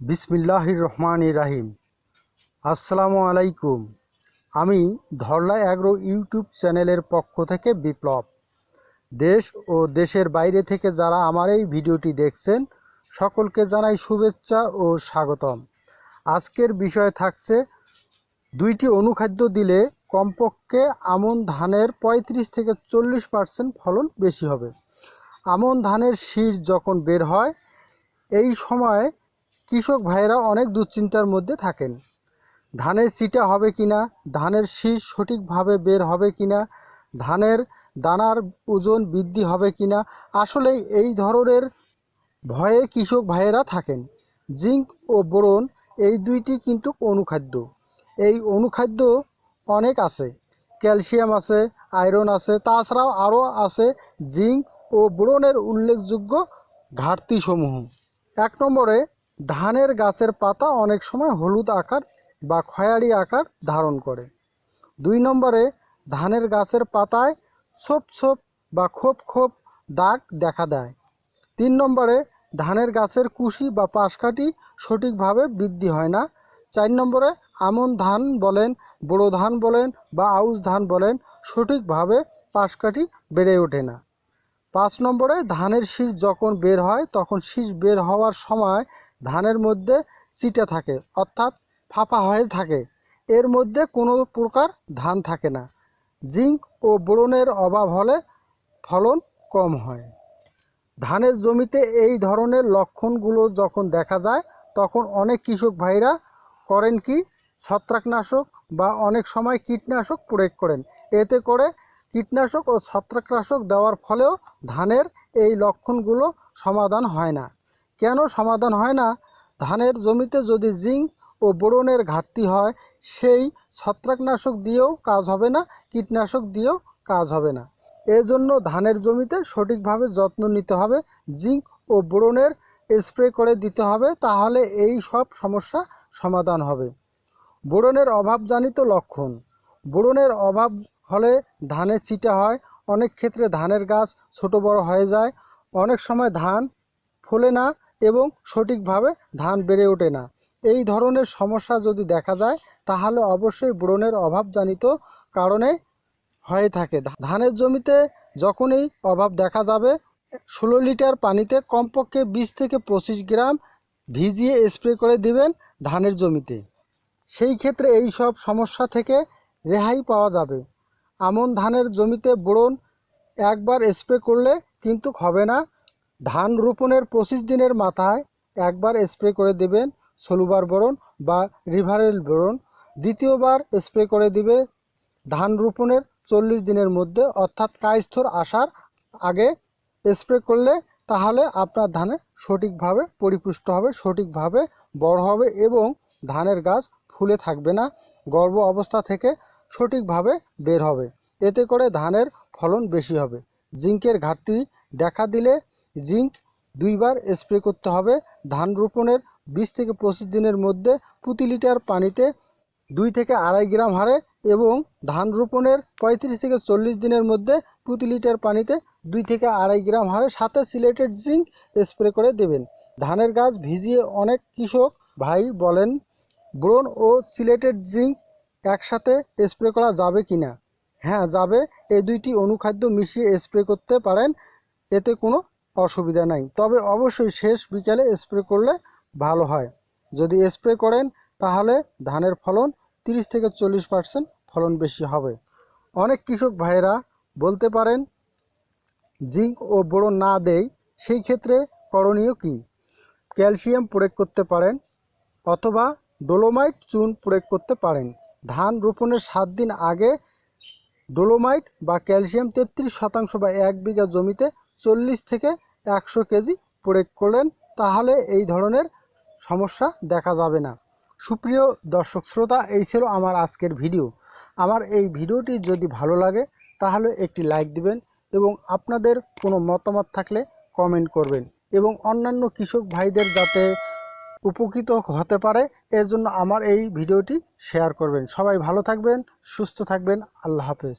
বিসমিল্লাহির রহমান রাহিম। আসসালামু আলাইকুম। আমি ধরলা অ্যাগ্রো ইউটিউব চ্যানেলের পক্ষ থেকে বিপ্লব। দেশ ও দেশের বাইরে থেকে যারা আমার এই ভিডিওটি দেখছেন, সকলকে জানাই শুভেচ্ছা ও স্বাগতম। আজকের বিষয় থাকছে, দুইটি অনুখাদ্য দিলে কমপক্ষে আমন ধানের পঁয়ত্রিশ থেকে চল্লিশ পার্সেন্ট ফলন বেশি হবে। আমন ধানের শীষ যখন বের হয়, এই সময় কৃষক ভাইয়েরা অনেক দুশ্চিন্তার মধ্যে থাকেন। ধানের চিটা হবে কিনা, ধানের শীষ সঠিকভাবে বের হবে কিনা, ধানের দানার ওজন বৃদ্ধি হবে কিনা, আসলে এই ধরনের ভয়ে কৃষক ভাইয়েরা থাকেন। জিঙ্ক ও বোরন এই দুইটি কিন্তু অনুখাদ্য। এই অনুখাদ্য অনেক আছে, ক্যালসিয়াম আছে, আয়রন আছে, তাছাড়াও আরও আছে জিঙ্ক ও বোরনের উল্লেখযোগ্য ঘাটতিসমূহ। এক নম্বরে, ধানের গাছের পাতা অনেক সময় হলুদ আকার বা খয়ারি আকার ধারণ করে। দুই নম্বরে, ধানের গাছের পাতায় ছোপ ছোপ বা খোপ খোপ দাগ দেখা দেয়। তিন নম্বরে, ধানের গাছের কুশি বা পাশকাঠি সঠিকভাবে বৃদ্ধি হয় না। চার নম্বরে, আমন ধান বলেন বড়ো ধান বলেন বা আউশ ধান বলেন, সঠিকভাবে পাশকাঠি বেড়ে ওঠে না। পাঁচ নম্বরে ধানের শীষ যখন বের হয়, তখন শীষ বের হওয়ার সময় ধানের মধ্যে চিটে থাকে, অর্থাৎ ফাঁপা হয়ে থাকে। এর মধ্যে কোনো প্রকার ধান থাকে না। জিঙ্ক ও বোরনের অভাব হলে ফলন কম হয়। ধানের জমিতে এই ধরনের লক্ষণগুলো যখন দেখা যায়, তখন অনেক কৃষক ভাইরা করেন কি, ছত্রাকনাশক বা অনেক সময় কীটনাশক প্রয়োগ করেন। এতে করে কীটনাশক ও ছত্রাকনাশক দেওয়ার ফলেও ধানের এই লক্ষণগুলো সমাধান হয় না। কেন সমাধান হয় না? ধানের জমিতে যদি জিঙ্ক ও বোরনের ঘাটতি হয়, সেই ছত্রাকনাশক দিয়েও কাজ হবে না, কীটনাশক দিয়েও কাজ হবে না। এজন্য ধানের জমিতে সঠিকভাবে যত্ন নিতে হবে, জিঙ্ক ও বোরনের স্প্রে করে দিতে হবে, তাহলে এই সব সমস্যা সমাধান হবে। বোরনের অভাবজনিত লক্ষণ। বোরনের অভাব হলে ধানে চিটা হয়। অনেক ক্ষেত্রে ধানের গাছ ছোট বড় হয়ে যায়। অনেক সময় ধান ফলে না এবং সঠিকভাবে ধান বেড়ে ওঠে না। এই ধরনের সমস্যা যদি দেখা যায়, তাহলে অবশ্যই ব্রণের অভাবজনিত কারণে হয়ে থাকে। ধানের জমিতে যখনই অভাব দেখা যাবে, ষোলো লিটার পানিতে কমপক্ষে বিশ থেকে পঁচিশ গ্রাম ভিজিয়ে স্প্রে করে দিবেন ধানের জমিতে। সেই ক্ষেত্রে এই সব সমস্যা থেকে রেহাই পাওয়া যাবে। আমন ধানের জমিতে বোরন একবার স্প্রে করলে কিন্তু হবে না। ধান রোপণের পঁচিশ দিনের মাথায় একবার স্প্রে করে দেবেন সলুবার বোরন বা রিভারেল বোরন। দ্বিতীয়বার স্প্রে করে দিবে ধান রোপণের চল্লিশ দিনের মধ্যে, অর্থাৎ কায়স্থর আসার আগে স্প্রে করলে তাহলে আপনার ধানে সঠিকভাবে পরিপুষ্ট হবে, সঠিকভাবে বড় হবে এবং ধানের গাছ ফুলে থাকবে না। গর্ভ অবস্থা থেকে সঠিকভাবে বের হবে। এতে করে ধানের ফলন বেশি হবে। জিঙ্কের ঘাটতি দেখা দিলে জিঙ্ক দুইবার স্প্রে করতে হবে। ধান রোপণের বিশ থেকে পঁচিশ দিনের মধ্যে প্রতি লিটার পানিতে দুই থেকে আড়াই গ্রাম হারে এবং ধান রোপণের পঁয়ত্রিশ থেকে চল্লিশ দিনের মধ্যে প্রতি লিটার পানিতে দুই থেকে আড়াই গ্রাম হারে সাথে সিলেটেড জিঙ্ক স্প্রে করে দেবেন। ধানের গাছ ভিজিয়ে অনেক কৃষক ভাই বলেন ব্রোন ও সিলেটেড জিঙ্ক একসাথে স্প্রে করা যাবে কি না হ্যাঁ যাবে। এই দুইটি অনুখাদ্য মিশিয়ে স্প্রে করতে পারেন, এতে কোনো অসুবিধা নাই। তবে অবশ্যই শেষ বিকালে স্প্রে করলে ভালো হয়। যদি স্প্রে করেন, তাহলে ধানের ফলন তিরিশ থেকে চল্লিশ পার্সেন্ট ফলন বেশি হবে। অনেক কৃষক ভাইয়েরা বলতে পারেন, জিঙ্ক ও বোরন না দেই, সেই ক্ষেত্রে করণীয় কি? ক্যালসিয়াম প্রয়োগ করতে পারেন অথবা ডোলোমাইট চুন প্রয়োগ করতে পারেন। ধান রোপণের সাত দিন আগে ডোলোমাইট বা ক্যালসিয়াম তেত্রিশ শতাংশ বা এক বিঘা জমিতে চল্লিশ থেকে একশো কেজি প্রয়োগ করলেন, তাহলে এই ধরনের সমস্যা দেখা যাবে না। সুপ্রিয় দর্শক শ্রোতা, এই ছিল আমার আজকের ভিডিও। আমার এই ভিডিওটি যদি ভালো লাগে, তাহলে একটি লাইক দিবেন এবং আপনাদের কোনো মতামত থাকলে কমেন্ট করবেন এবং অন্যান্য কৃষক ভাইদের যাতে উপকৃত হতে পারে। এর জন্য আমার এই ভিডিওটি শেয়ার করবেন। সবাই ভালো থাকবেন, সুস্থ থাকবেন। আল্লাহ হাফেজ।